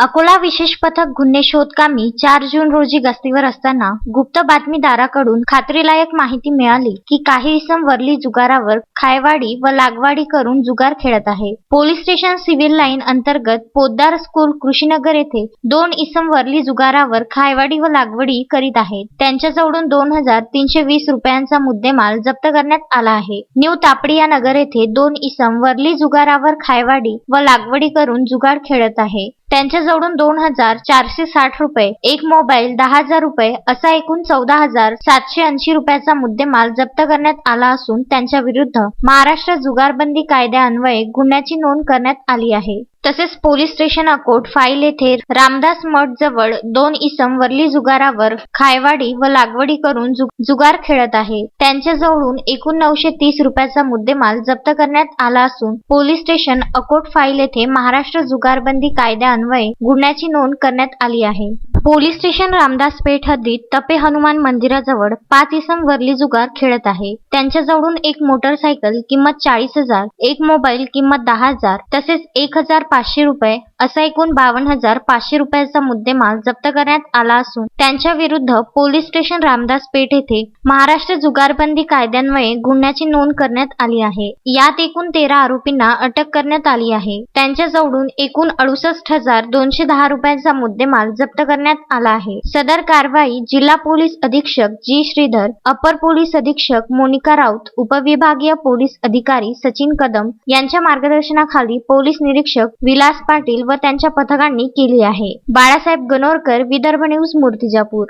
अकोला विशेष पथक गुन्हे शोधकामी चार जून रोजी गस्तीवर असताना गुप्त बातमीदाराकडून खात्रीलायक माहिती मिळाली की काही इसम वरली जुगारावर खायवाडी व लागवाडी करून जुगार खेळत आहे. पोलीस स्टेशन सिव्हिल लाईन अंतर्गत पोद्दार स्कूल कृषीनगर येथे दोन इसम वरली जुगारावर खायवाडी व लागवडी करीत आहेत त्यांच्याजवळून दोन हजार तीनशे वीस रुपयांचा मुद्देमाल जप्त करण्यात आला आहे. न्यू तापडिया नगर येथे दोन इसम वरली जुगारावर खायवाडी व लागवडी करून जुगार खेळत आहे. त्यांच्याजवळून दोन हजार चारशे साठ रुपये एक मोबाईल दहा हजार रुपये असा एकूण चौदा हजार सातशे ऐंशी रुपयाचा मुद्देमाल जप्त करण्यात आला असून त्यांच्या विरुद्ध महाराष्ट्र जुगारबंदी कायद्यान्वये गुन्ह्याची नोंद करण्यात आली आहे. तसेच पोलीस स्टेशन अकोट फाईल येथे रामदास मठ जवळ दोन इसम वरली जुगारावर खायवाडी व लागवडी करून जुगार खेळत आहे. त्यांच्याजवळून एकूण नऊशे तीस रुपयाचा मुद्देमाल जप्त करण्यात आला असून पोलीस स्टेशन अकोट फाईल येथे महाराष्ट्र जुगारबंदी कायद्यान्वये गुन्ह्याची नोंद करण्यात आली आहे. पोलीस स्टेशन रामदास पेठ हद्दीत तपे हनुमान मंदिराजवळ पाच इसम वरली जुगार खेळत आहे. त्यांच्याजवळून एक मोटरसायकल किंमत चाळीस हजार एक मोबाईल किंमत दहा हजार तसेच एक हजार पाचशे रुपये असा एकूण बावन्न हजार पाचशे रुपयाचा मुद्देमाल जप्त करण्यात आला असून त्यांच्या विरुद्ध पोलीस स्टेशन रामदास पेठ येथे महाराष्ट्र जुगारबंदी कायद्यान्वये गुन्ह्याची नोंद करण्यात आली आहे. यात एकूण तेरा आरोपींना अटक करण्यात आली आहे. त्यांच्याजवळून एकूण अडुसष्ट हजार दोनशे दहा रुपयांचा मुद्देमाल जप्त करण्यात आला आहे. सदर कारवाई जिल्हा पोलीस अधीक्षक जी श्रीधर अपर पोलीस अधीक्षक मोनिका राऊत उपविभागीय पोलीस अधिकारी सचिन कदम यांच्या मार्गदर्शनाखाली पोलीस निरीक्षक विलास पाटील व त्यांच्या पथकांनी केली आहे. बाळासाहेब गणोरकर विदर्भ न्यूज मूर्तिजापूर.